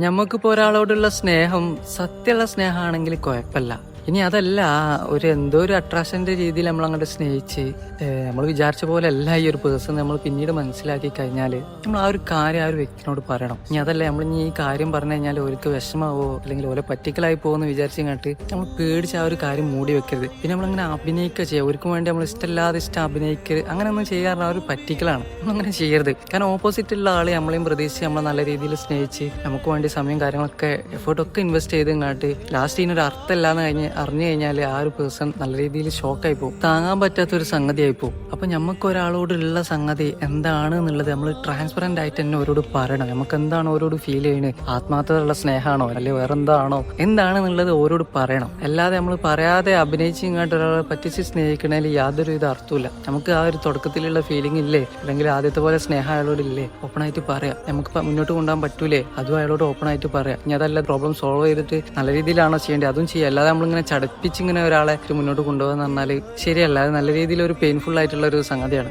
ഞമ്മക്കിപ്പോ ഒരാളോടുള്ള സ്നേഹം സത്യമുള്ള സ്നേഹമാണെങ്കിൽ കുഴപ്പമില്ല. ഇനി അതല്ല ഒരു എന്തോ ഒരു അട്രാക്ഷന്റെ രീതിയിൽ നമ്മൾ അങ്ങോട്ട് സ്നേഹിച്ച് നമ്മൾ വിചാരിച്ച പോലെ അല്ല ഈ ഒരു പേഴ്സൺ നമ്മൾ പിന്നീട് മനസ്സിലാക്കി കഴിഞ്ഞാൽ നമ്മൾ ആ ഒരു കാര്യം ആ ഒരു വ്യക്തിനോട് പറയണം. ഇനി അതല്ല നമ്മൾ ഇനി ഈ കാര്യം പറഞ്ഞു കഴിഞ്ഞാൽ ഓർക്ക് വിഷമാവോ അല്ലെങ്കിൽ ഓരോ പറ്റിക്കലായി പോകുമെന്ന് വിചാരിച്ചു കണ്ടിട്ട് നമ്മൾ പേടിച്ച് ആ ഒരു കാര്യം മൂടി വെക്കരുത്. പിന്നെ നമ്മളിങ്ങനെ അഭിനയിക്കുക ചെയ്യുക അവർക്കും വേണ്ടി നമ്മൾ ഇഷ്ടമില്ലാതെ ഇഷ്ടം അഭിനയിക്കരുത് അങ്ങനെ ഒന്നും ചെയ്യാറുള്ള ഒരു പറ്റിക്കലാണ്. നമ്മളങ്ങനെ ചെയ്യരുത്. കാരണം ഓപ്പോസിറ്റ് ഉള്ള ആളെ നമ്മളെയും പ്രതീക്ഷിച്ച് നമ്മൾ നല്ല രീതിയിൽ സ്നേഹിച്ച് നമുക്ക് വേണ്ടി സമയം കാര്യങ്ങളൊക്കെ എഫേർട്ടൊക്കെ ഇൻവെസ്റ്റ് ചെയ്ത് ഇങ്ങോട്ട് ലാസ്റ്റ് ഇതിനൊരു അർത്ഥമില്ലാന്ന് കഴിഞ്ഞ് അറിഞ്ഞു കഴിഞ്ഞാൽ ആ ഒരു പേഴ്സൺ നല്ല രീതിയിൽ ഷോക്കായി പോകും. താങ്ങാൻ പറ്റാത്ത ഒരു സംഗതി ആയി പോകും. അപ്പൊ നമുക്ക് ഒരാളോടുള്ള സംഗതി എന്താണ് എന്നുള്ളത് നമ്മൾ ട്രാൻസ്പെറന്റ് ആയിട്ട് തന്നെ അവരോട് പറയണം. നമുക്ക് എന്താണ് അവരോട് ഫീൽ ചെയ്യുന്നത് ആത്മാർത്ഥതയുള്ള സ്നേഹമാണോ അല്ലെ വേറെന്താണോ? എന്താണ് എന്നുള്ളത് അവരോട് പറയണം. അല്ലാതെ നമ്മൾ പറയാതെ അഭിനയിച്ച് ഇങ്ങോട്ട് ഒരാളെ പറ്റിച്ച് സ്നേഹിക്കണേൽ യാതൊരു ഇത് അർത്ഥമില്ല നമുക്ക് ആ ഒരു തുടക്കത്തിലുള്ള ഫീലിംഗ് ഇല്ലേ? അല്ലെങ്കിൽ ആദ്യത്തെ പോലെ സ്നേഹം അയാളോട് ഇല്ലേ? ഓപ്പൺ ആയിട്ട് പറയാം. നമുക്ക് മുന്നോട്ട് കൊണ്ടുപോകാൻ പറ്റൂലേ? അതും അയാളോട് ഓപ്പൺ ആയിട്ട് പറയാം. ഇനി അതല്ല പ്രോബ്ലം സോൾവ് ചെയ്തിട്ട് നല്ല രീതിയിലാണോ ചെയ്യേണ്ടത്? അതും ചെയ്യാം. അല്ലാതെ നമ്മളിങ്ങനെ ചടപ്പിച്ച് ഇങ്ങനെ ഒരാളെ മുന്നോട്ട് കൊണ്ടുപോകാന്ന് പറഞ്ഞാൽ ശരിയല്ല. അത് നല്ല രീതിയിൽ ഒരു പെയിൻഫുൾ ആയിട്ടുള്ള ഒരു സംഗതിയാണ്.